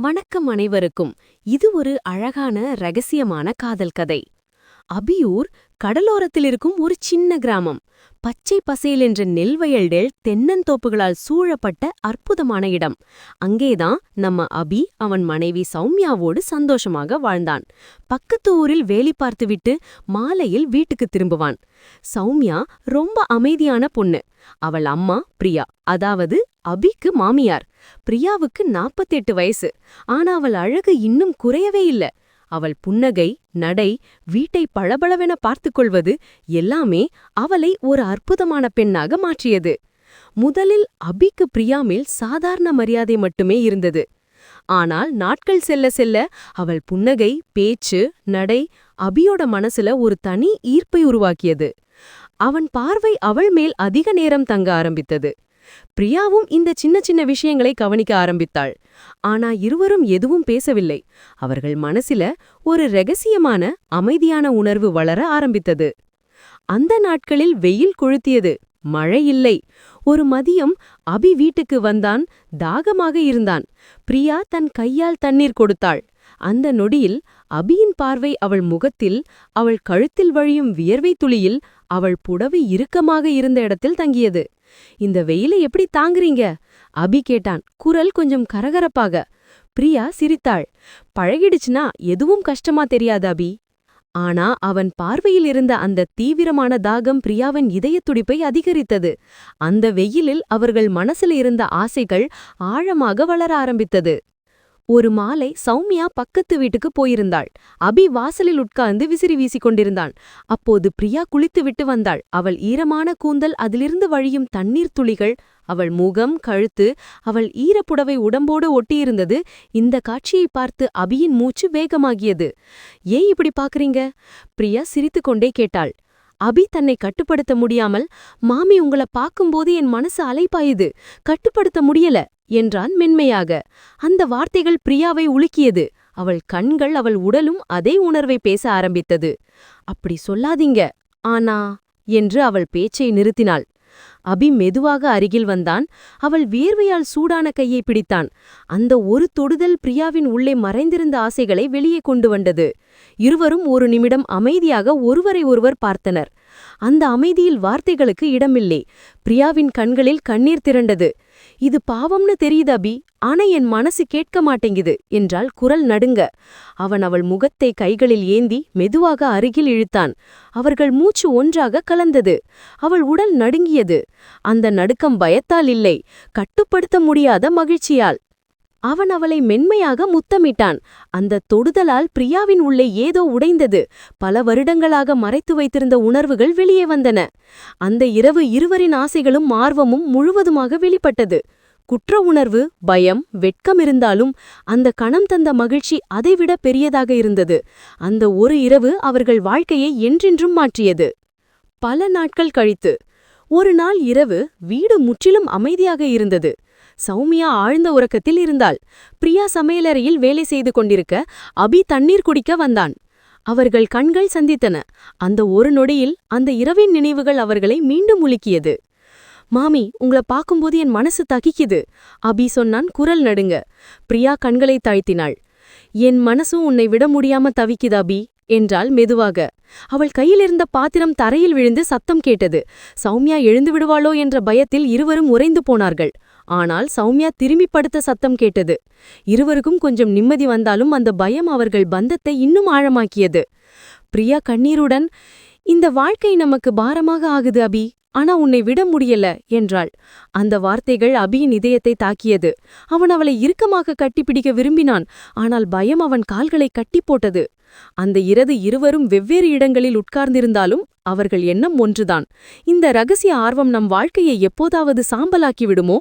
வணக்கம் அனைவருக்கும். இது ஒரு அழகான ரகசியமான காதல் கதை. அபியூர் கடலோரத்தில் இருக்கும் ஒரு சின்ன கிராமம். பச்சை பசேல் என்ற நெல்வயல்டேல் தென்னந்தோப்புகளால் சூழப்பட்ட அற்புதமான இடம். அங்கேதான் நம்ம அபி அவன் மனைவி சௌமியாவோடு சந்தோஷமாக வாழ்ந்தான். பக்கத்து ஊரில் வேலி பார்த்துவிட்டு மாலையில் வீட்டுக்கு திரும்புவான். சௌமியா ரொம்ப அமைதியான பொண்ணு. அவள் அம்மா பிரியா. அதாவது அபிக்கு மாமியார். பிரியாவுக்கு நாப்பத்தெட்டு வயசு. ஆனா அவள் அழகு இன்னும் குறையவே இல்ல. அவள் புன்னகை நடை வீட்டை பளபளவென பார்த்துக் கொள்வது எல்லாமே அவளை ஒரு அற்புதமான பெண்ணாக மாற்றியது. முதலில் அபிக்கு பிரியா மேல் சாதாரண மரியாதை மட்டுமே இருந்தது. ஆனால் நாட்கள் செல்ல செல்ல அவள் புன்னகை பேச்சு நடை அபியோட மனசுல ஒரு தனி ஈர்ப்பை உருவாக்கியது. அவன் பார்வை அவள் மேல் அதிக நேரம் தங்க ஆரம்பித்தது. பிரியாவும் இந்த சின்ன சின்ன விஷயங்களை கவனிக்க ஆரம்பித்தாள். ஆனா இருவரும் எதுவும் பேசவில்லை. அவர்கள் மனசில ஒரு ரகசியமான அமைதியான உணர்வு வளர ஆரம்பித்தது. அந்த நாட்களில் வெயில் கொளுத்தியது. மழை இல்லை. ஒரு மதியம் அபி வீட்டுக்கு வந்தான். தாகமாக இருந்தான். பிரியா தன் கையால் தண்ணீர் கொடுத்தாள். அந்த நொடியில் அபியின் பார்வை அவள் முகத்தில் அவள் கழுத்தில் வழியும் வியர்வை துளியில் அவள் புடவை இறுக்கமாக இருந்த இடத்தில் தங்கியது. இந்த வெயிலை எப்படி தாங்குறீங்க? அபி கேட்டான் குரல் கொஞ்சம் கரகரப்பாக. பிரியா சிரித்தாள். பழகிடுச்சுனா எதுவும் கஷ்டமா தெரியாது அபி. ஆனா அவன் பார்வையில் இருந்த அந்த தீவிரமான தாகம் பிரியாவின் இதயத் துடிப்பை அதிகரித்தது. அந்த வெயிலில் அவர்கள் மனசில் இருந்த ஆசைகள் ஆழமாக வளர ஆரம்பித்தது. ஒரு மாலை சௌமியா பக்கத்து வீட்டுக்கு போயிருந்தாள். அபி வாசலில் உட்கார்ந்து விசிறி வீசிக் கொண்டிருந்தான். அப்போது பிரியா குளித்து விட்டு வந்தாள். அவள் ஈரமான கூந்தல் அதிலிருந்து வழியும் தண்ணீர் துளிகள் அவள் முகம் கழுத்து அவள் ஈரப்புடவை உடம்போடு ஒட்டியிருந்தது. இந்த காட்சியை பார்த்து அபியின் மூச்சு வேகமாகியது. ஏன் இப்படி பாக்குறீங்க பிரியா சிரித்துக்கொண்டே கேட்டாள். அபி தன்னை கட்டுப்படுத்த முடியாமல் மாமி உங்கள பாக்கும்போது என் மனசு அலைப்பாயுது. கட்டுப்படுத்த முடியல. என்றான் மென்மையாக. அந்த வார்த்தைகள் பிரியாவை உலுக்கியது. அவள் கண்கள் அவள் உடலும் அதே உணர்வை பேச ஆரம்பித்தது. அப்படி சொல்லாதீங்க ஆனா என்று அவள் பேச்சை நிறுத்தினாள். அபி மெதுவாக அருகில் வந்தான். அவள் வியர்வையால் சூடான கையை பிடித்தான். அந்த ஒரு தொடுதல் பிரியாவின் உள்ளே மறைந்திருந்த ஆசைகளை வெளியே கொண்டு வந்தது. இருவரும் ஒரு நிமிடம் அமைதியாக ஒருவரை ஒருவர் பார்த்தனர். அந்த அமைதியில் வார்த்தைகளுக்கு இடமில்லை. பிரியாவின் கண்களில் கண்ணீர் திரண்டது. இது பாவம்னு தெரியுது அபி. ஆனா என் மனசு கேட்க மாட்டேங்குது என்றால் குரல் நடுங்க. அவன் அவள் முகத்தை கைகளில் ஏந்தி மெதுவாக அருகில் இழுத்தான். அவர்கள் மூச்சு ஒன்றாக கலந்தது. அவள் உடல் நடுங்கியது. அந்த நடுக்கம் பயத்தால் இல்லை. கட்டுப்படுத்த முடியாத மகிழ்ச்சியால். அவன் அவளை மென்மையாக முத்தமிட்டான். அந்த தொடுதலால் பிரியாவின் உள்ளே ஏதோ உடைந்தது. பல வருடங்களாக மறைத்து வைத்திருந்த உணர்வுகள் வெளியே வந்தன. அந்த இரவு இருவரின் ஆசைகளும் ஆர்வமும் முழுவதுமாக வெளிப்பட்டது. குற்ற உணர்வு பயம் வெட்கம் இருந்தாலும் அந்த கணம் தந்த மகிழ்ச்சி அதைவிட பெரியதாக இருந்தது. அந்த ஒரு இரவு அவர்கள் வாழ்க்கையை என்றென்றும் மாற்றியது. பல நாட்கள் கழித்து ஒரு நாள் இரவு வீடு முற்றிலும் அமைதியாக இருந்தது. சௌமியா ஆழ்ந்த உறக்கத்தில் இருந்தாள். பிரியா சமையலறையில் வேலை செய்து கொண்டிருக்க அபி தண்ணீர் குடிக்க வந்தான். அவர்கள் கண்கள் சந்தித்தன. அந்த ஒரு நொடியில் அந்த இரவின் நினைவுகள் அவர்களை மீண்டும் உலுக்கியது. மாமி உங்களை பார்க்கும்போது என் மனசு தகிக்குது. அபி சொன்னான் குரல் நடுங்க. பிரியா கண்களை தாழ்த்தினாள். என் மனசும் உன்னை விட முடியாம தவிக்குது அபி என்றாள் மெதுவாக. அவள் கையிலிருந்த பாத்திரம் தரையில் விழுந்து சத்தம் கேட்டது. சௌமியா எழுந்து விடுவாளோ என்ற பயத்தில் இருவரும் உறைந்து போனார்கள். ஆனால் சௌமியா திரும்பி படுத்த சத்தம் கேட்டது. இருவருக்கும் கொஞ்சம் நிம்மதி வந்தாலும் அந்த பயம் அவர்கள் பந்தத்தை இன்னும் ஆழமாக்கியது. பிரியா கண்ணீருடன் இந்த வாழ்க்கை நமக்கு பாரமாக ஆகுது அபி. ஆனா உன்னை விட முடியல என்றாள். அந்த வார்த்தைகள் அபியின் இதயத்தை தாக்கியது. அவன் அவளை இறுக்கமாக கட்டிப்பிடிக்க விரும்பினான் ஆனால் பயம் அவன் கால்களை கட்டி போட்டது. அந்த இரது இருவரும் வெவ்வேறு இடங்களில் உட்கார்ந்திருந்தாலும் அவர்கள் எண்ணம் ஒன்றுதான். இந்த ரகசிய ஆர்வம் நம் வாழ்க்கையை எப்போதாவது சாம்பலாக்கி விடுமோ?